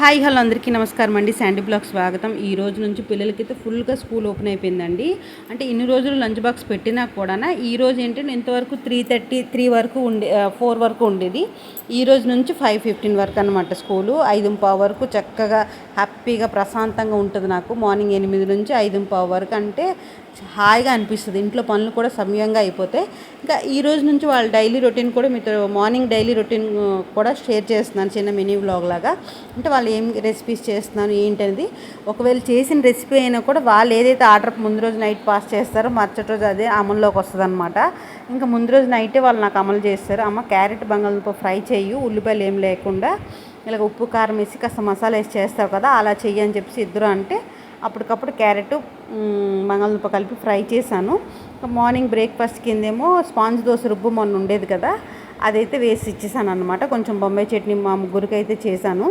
Hi hello అందరికీ నమస్కారం అండి. శాండీ బ్లాగ్ స్వాగతం. ఈ రోజు నుంచి పిల్లలకైతే ఫుల్గా స్కూల్ ఓపెన్ అయిపోయిందండి. అంటే ఇన్ని రోజులు లంచ్ బాక్స్ పెట్టినా కూడా ఈ రోజు ఏంటంటే ఇంతవరకు త్రీ థర్టీ త్రీ వరకు ఉండే ఫోర్ వరకు ఉండేది. ఈ రోజు నుంచి ఫైవ్ ఫిఫ్టీన్ వరకు అనమాట స్కూలు. ఐదు పావు వరకు చక్కగా హ్యాపీగా ప్రశాంతంగా ఉంటుంది నాకు. మార్నింగ్ ఎనిమిది నుంచి ఐదు పావు వరకు అంటే హాయిగా అనిపిస్తుంది. ఇంట్లో పనులు కూడా సమయంగా అయిపోతాయి. ఇంకా ఈ రోజు నుంచి వాళ్ళ డైలీ రొటీన్ కూడా మీతో మార్నింగ్ డైలీ రొటీన్ కూడా షేర్ చేస్తున్నాను చిన్న మినీ వ్లాగ్ లాగా. అంటే వాళ్ళు ఏం రెసిపీస్ చేస్తున్నాను ఏంటనేది. ఒకవేళ చేసిన రెసిపీ అయినా కూడా వాళ్ళు ఏదైతే ఆర్డర్ ముందు రోజు నైట్ పాస్ చేస్తారో మరుసటి రోజు అదే అమల్లోకి వస్తుంది అనమాట ఇంకా ముందు రోజు నైటే వాళ్ళు నాకు అమలు చేస్తారు. అమ్మ క్యారెట్ బంగాళదుంప ఫ్రై చేయు ఉల్లిపాయలు ఏం లేకుండా ఇలా ఉప్పు కారం వేసి కాస్త మసాలా వేసి చేస్తావు కదా అలా చెయ్యి అని చెప్పేసి ఇద్దరు అంటే అప్పటికప్పుడు క్యారెట్ బంగాళదుంప కలిపి ఫ్రై చేశాను. మార్నింగ్ బ్రేక్ఫాస్ట్ కిందేమో స్పాంజ్ దోశ రుబ్బు మొన్న ఉండేది కదా అదైతే వేసి ఇచ్చేసాను అనమాట కొంచెం బొంబాయి చట్నీ మా ముగ్గురికి అయితే చేశాను.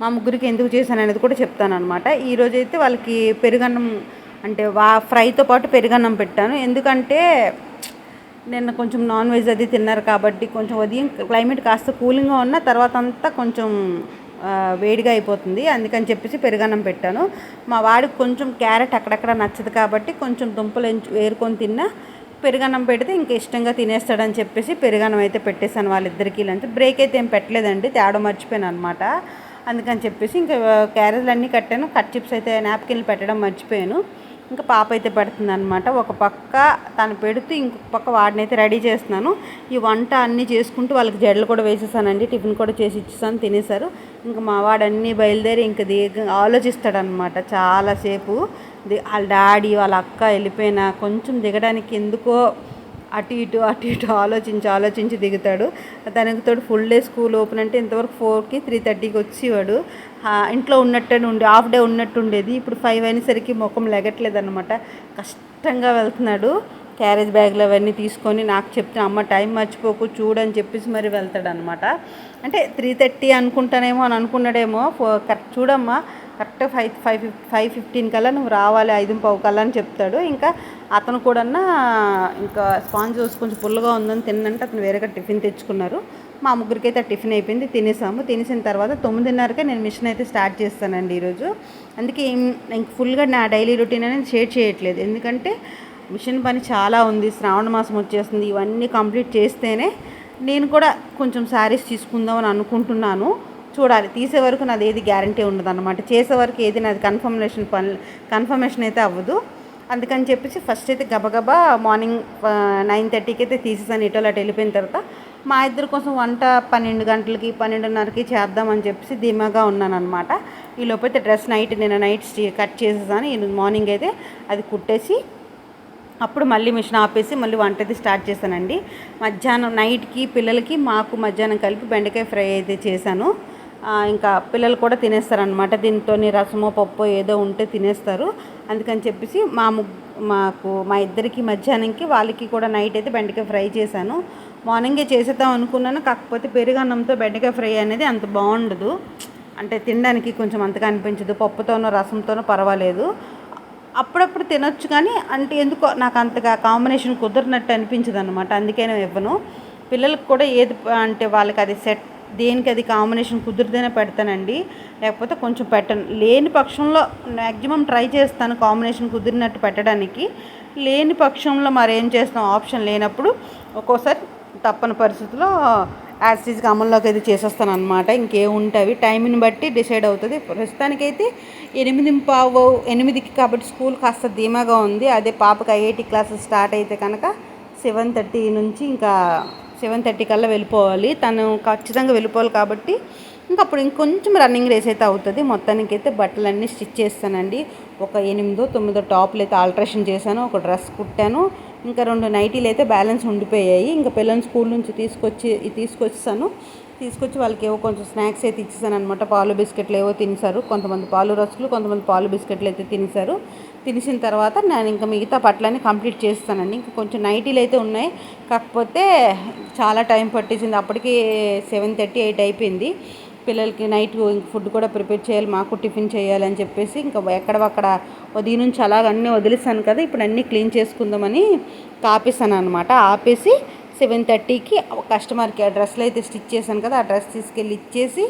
మా ముగ్గురికి ఎందుకు చేశాను అనేది కూడా చెప్తాను అనమాట ఈరోజు అయితే వాళ్ళకి పెరుగన్నం అంటే వా ఫ్రైతో పాటు పెరుగన్నం పెట్టాను. ఎందుకంటే నిన్న కొంచెం నాన్ వెజ్ అది తిన్నారు కాబట్టి కొంచెం ఉదయం క్లైమేట్ కాస్త కూలింగ్గా ఉన్న తర్వాత అంతా కొంచెం వేడిగా అయిపోతుంది. అందుకని చెప్పేసి పెరుగన్నం పెట్టాను. మా వాడికి కొంచెం క్యారెట్ అక్కడక్కడ నచ్చదు కాబట్టి కొంచెం దుంపలు ఎంచు వేరుకొని తిన్నా పెరుగన్నం పెడితే ఇంక ఇష్టంగా తినేస్తాడని చెప్పేసి పెరుగన్నం అయితే పెట్టేశాను వాళ్ళిద్దరికీ లంచ్. బ్రేక్ అయితే ఏం పెట్టలేదండి తేడా మర్చిపోయాను అనమాట అందుకని చెప్పేసి ఇంకా క్యారేజ్లు అన్నీ కట్టాను. కట్ చిప్స్ అయితే నాప్కిన్లు పెట్టడం మర్చిపోయాను. ఇంకా పాప అయితే పెడుతుంది అనమాట ఒక పక్క తను పెడుతూ ఇంకొక పక్క వాడిని అయితే రెడీ చేస్తున్నాను. ఈ వంట అన్నీ చేసుకుంటూ వాళ్ళకి జడలు కూడా వేసేసానండి. టిఫిన్ కూడా చేసి ఇచ్చేసాను తినేశారు. ఇంకా మా వాడు అన్నీ బయలుదేరి ఇంకా దిగ ఆలోచిస్తాడనమాట చాలాసేపు వాళ్ళ డాడీ వాళ్ళ అక్క వెళ్ళిపోయినా కొంచెం దిగడానికి ఎందుకో అటు ఇటు అటు ఇటు ఆలోచించి ఆలోచించి దిగుతాడు. తనకు తోడు ఫుల్ డే స్కూల్ ఓపెన్ అంటే ఇంతవరకు ఫోర్కి త్రీ థర్టీకి వచ్చేవాడు. ఇంట్లో ఉన్నట్టే ఉండే హాఫ్ డే ఉన్నట్టు ఉండేది ఇప్పుడు ఫైవ్ అయినసరికి ముఖం లెగట్లేదు అనమాట కష్టంగా వెళ్తున్నాడు. క్యారేజ్ బ్యాగ్లు అవన్నీ తీసుకొని నాకు చెప్తే అమ్మ టైం మర్చిపోకు చూడని చెప్పేసి మరి వెళ్తాడు అనమాట అంటే త్రీ థర్టీ అనుకుంటానేమో అని అనుకున్నాడేమో. ఫో- కరెక్ట్ చూడమ్మా కరెక్ట్ ఫైవ్ ఫైవ్ ఫిఫ్ ఫైవ్ ఫిఫ్టీన్ కల్లా నువ్వు రావాలి ఐదు పావు కల్లా అని చెప్తాడు. ఇంకా అతను కూడా ఇంకా స్పాంజ్ చూసి కొంచెం పుల్లగా ఉందని తిన్నంటే అతను వేరేగా టిఫిన్ తెచ్చుకున్నారు. మా ముగ్గురికి అయితే టిఫిన్ అయిపోయింది తినేసాము. తినేసిన తర్వాత తొమ్మిదిన్నరకే నేను మిషన్ అయితే స్టార్ట్ చేస్తానండి ఈరోజు. అందుకే ఇంక ఫుల్గా నా డైలీ రొటీన్ అనేది షేర్ చేయట్లేదు. ఎందుకంటే మిషన్ పని చాలా ఉంది శ్రావణ మాసం వచ్చేస్తుంది ఇవన్నీ కంప్లీట్ చేస్తేనే నేను కూడా కొంచెం శారీస్ తీసుకుందామని అనుకుంటున్నాను. చూడాలి తీసే వరకు నాది ఏది గ్యారంటీ ఉండదు అనమాట చేసే వరకు ఏది నాది కన్ఫర్మేషన్ పని కన్ఫర్మేషన్ అయితే అవ్వదు. అందుకని చెప్పేసి ఫస్ట్ అయితే గబగబా మార్నింగ్ నైన్ థర్టీకి అయితే తీసేసాను ఇటో అటు వెళ్ళిపోయిన తర్వాత. మా ఇద్దరి కోసం వంట పన్నెండు గంటలకి పన్నెండున్నరకి చేద్దామని చెప్పేసి ధీమాగా ఉన్నానమాట ఈ లోపైతే డ్రెస్ నైట్ నేను నైట్ కట్ చేసేసాను. ఈ మార్నింగ్ అయితే అది కుట్టేసి అప్పుడు మళ్ళీ మిషన్ ఆపేసి మళ్ళీ వంటది స్టార్ట్ చేశానండి. మధ్యాహ్నం నైట్కి పిల్లలకి మాకు మధ్యాహ్నం కలిపి బెండకాయ ఫ్రై అయితే చేశాను. ఇంకా పిల్లలు కూడా తినేస్తారనమాట దీంతో రసమో పప్పు ఏదో ఉంటే తినేస్తారు. అందుకని చెప్పేసి మా మాకు మా ఇద్దరికి మధ్యాహ్నంకి వాళ్ళకి కూడా నైట్ అయితే బెండకాయ ఫ్రై చేశాను. మార్నింగే చేసేద్దాం అనుకున్నాను. కాకపోతే పెరుగన్నంతో బెండకాయ ఫ్రై అనేది అంత బాగుండదు. అంటే తినడానికి కొంచెం అంతగా అనిపించదు. పప్పుతోనో రసంతోనో పర్వాలేదు. అప్పుడప్పుడు తినొచ్చు కానీ అంటే ఎందుకో నాకు అంతగా కాంబినేషన్ కుదరినట్టు అనిపించదు అనమాట అందుకే నేను ఇవ్వను. పిల్లలకు కూడా ఏది అంటే వాళ్ళకి అది సెట్ దేనికి అది కాంబినేషన్ కుదిరితేనే పెడతానండి. లేకపోతే కొంచెం పెట్టను. లేని పక్షంలో మ్యాక్సిమం ట్రై చేస్తాను కాంబినేషన్ కుదిరినట్టు పెట్టడానికి. లేని పక్షంలో మరేం చేస్తాం? ఆప్షన్ లేనప్పుడు ఒక్కోసారి తప్పని పరిస్థితిలో యాసిడ్స్కి అమల్లోకి అయితే చేసేస్తాను అనమాట ఇంకేముంటే అవి టైంని బట్టి డిసైడ్ అవుతుంది. ప్రస్తుతానికైతే ఎనిమిది పావు ఎనిమిదికి కాబట్టి స్కూల్ కాస్త ధీమాగా ఉంది. అదే పాపకి ఐఐటి క్లాసెస్ స్టార్ట్ అయితే కనుక సెవెన్ థర్టీ నుంచి ఇంకా సెవెన్ థర్టీ కల్లా వెళ్ళిపోవాలి. తను ఖచ్చితంగా వెళ్ళిపోవాలి కాబట్టి ఇంకా అప్పుడు ఇంకొంచెం రన్నింగ్ రేస్ అయితే అవుతుంది. మొత్తానికి అయితే బట్టలన్నీ స్టిచ్ చేస్తానండి. ఒక ఎనిమిదో తొమ్మిదో టాప్లు అయితే ఆల్ట్రేషన్ చేశాను. ఒక డ్రెస్ కుట్టాను. ఇంకా రెండు నైటీలు అయితే బ్యాలెన్స్ ఉండిపోయాయి. ఇంకా పిల్లల్ని స్కూల్ నుంచి తీసుకొచ్చి తీసుకొచ్చాను తీసుకొచ్చి వాళ్ళకి ఏవో కొంచెం స్నాక్స్ అయితే ఇచ్చేసాను అనమాట పాలు బిస్కెట్లు ఏవో తినేశారు. కొంతమంది పాలు రసులు కొంతమంది పాలు బిస్కెట్లు అయితే తినేశారు. తినేసిన తర్వాత నేను ఇంకా మిగతా పట్లన్నీ కంప్లీట్ చేస్తానండి. ఇంకా కొంచెం నైటీలు అయితే ఉన్నాయి. కాకపోతే చాలా టైం పట్టేసింది. అప్పటికి సెవెన్ థర్టీ ఎయిట్ అయిపోయింది. పిల్లలకి నైట్ ఫుడ్ కూడా ప్రిపేర్ చేయాలి మాకు టిఫిన్ చేయాలి అని చెప్పేసి ఇంకా ఎక్కడవక్కడ ఉదయం నుంచి అలాగ అన్నీ వదిలేసాను కదా ఇప్పుడు అన్నీ క్లీన్ చేసుకుందామని ఆపేసాను అనమాట ఆపేసి సెవెన్ థర్టీకి కస్టమర్కి ఆ డ్రెస్సులు అయితే స్టిచ్ చేశాను కదా ఆ డ్రెస్ తీసుకెళ్ళి ఇచ్చేసి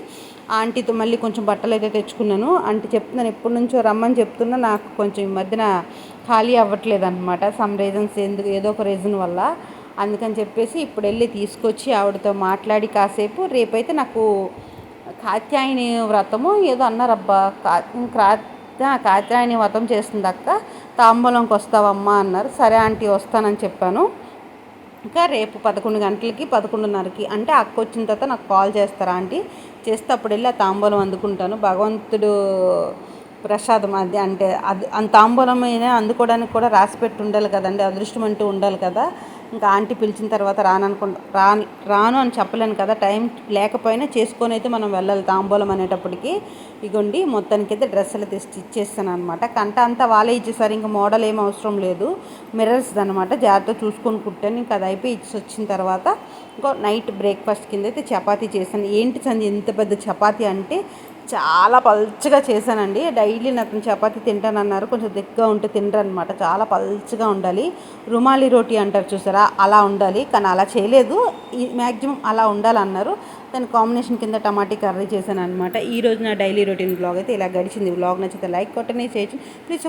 ఆంటీతో మళ్ళీ కొంచెం బట్టలు అయితే తెచ్చుకున్నాను. ఆంటీ చెప్తున్నాను ఎప్పటి నుంచో రమ్మని చెప్తున్నా నాకు కొంచెం ఈ మధ్యన ఖాళీ అవ్వట్లేదు అనమాట సమ్ రీజన్స్ ఎందుకు ఏదో ఒక రీజన్ వల్ల. అందుకని చెప్పేసి ఇప్పుడు వెళ్ళి తీసుకొచ్చి ఆవిడతో మాట్లాడి కాసేపు రేపైతే నాకు కాత్యాయని వ్రతము ఏదో అన్నారబ్బా. కా కాత్యాయని వ్రతం చేసింది అక్క. తాంబూలంకి వస్తావమ్మా అన్నారు. సరే ఆంటీ వస్తానని చెప్పాను. ఇంకా రేపు పదకొండు గంటలకి పదకొండున్నరకి అంటే అక్క వచ్చిన తర్వాత నాకు కాల్ చేస్తారా ఆంటీ? చేస్తే అప్పుడు వెళ్ళి ఆ తాంబూలం అందుకుంటాను. భగవంతుడు ప్రసాదం అది అంటే అది తాంబూలం అయినా అందుకోవడానికి కూడా రాసి పెట్టి ఉండాలి కదండి. అదృష్టం అంటూ ఉండాలి కదా. ఇంకా ఆంటీ పిలిచిన తర్వాత రాననుకుంటా రా రాను అని చెప్పలేను కదా టైం లేకపోయినా చేసుకొని అయితే మనం వెళ్ళాలి. తాంబూలం అనేటప్పటికి ఇగోండి మొత్తానికి అయితే డ్రెస్సులు తెచ్చి ఇచ్చేస్తాను అనమాట కంట అంతా వాళ్ళే ఇచ్చేసారు ఇంకా మోడల్ ఏం అవసరం లేదు. మిర్రర్స్ అనమాట జాగ్రత్త చూసుకొని కుట్టాను ఇంకా అది అయిపోయి ఇచ్చి వచ్చిన తర్వాత ఇంకో నైట్ బ్రేక్ఫాస్ట్ కింద అయితే చపాతీ చేశాను ఏంటి సంది ఎంత పెద్ద చపాతీ అంటే చాలా పల్చగా చేశానండి. డైలీ నాకు చపాతీ తింటానన్నారు. కొంచెం దిగ్గా ఉంటే తినరు అనమాట చాలా పల్చగా ఉండాలి. రుమాలి రోటీ అంటారు చూసారా? అలా ఉండాలి. కానీ అలా చేయలేదు. ఈ మ్యాక్సిమం అలా ఉండాలన్నారు. దాని కాంబినేషన్ కింద టమాటీ కర్రీ చేశాను అనమాట ఈ రోజు నా డైలీ రొటీన్ బ్లాగ్ అయితే ఇలా గడిచింది. బ్లాగ్ నచ్చితే లైక్ కొట్టని చేయొచ్చు ప్లీజ్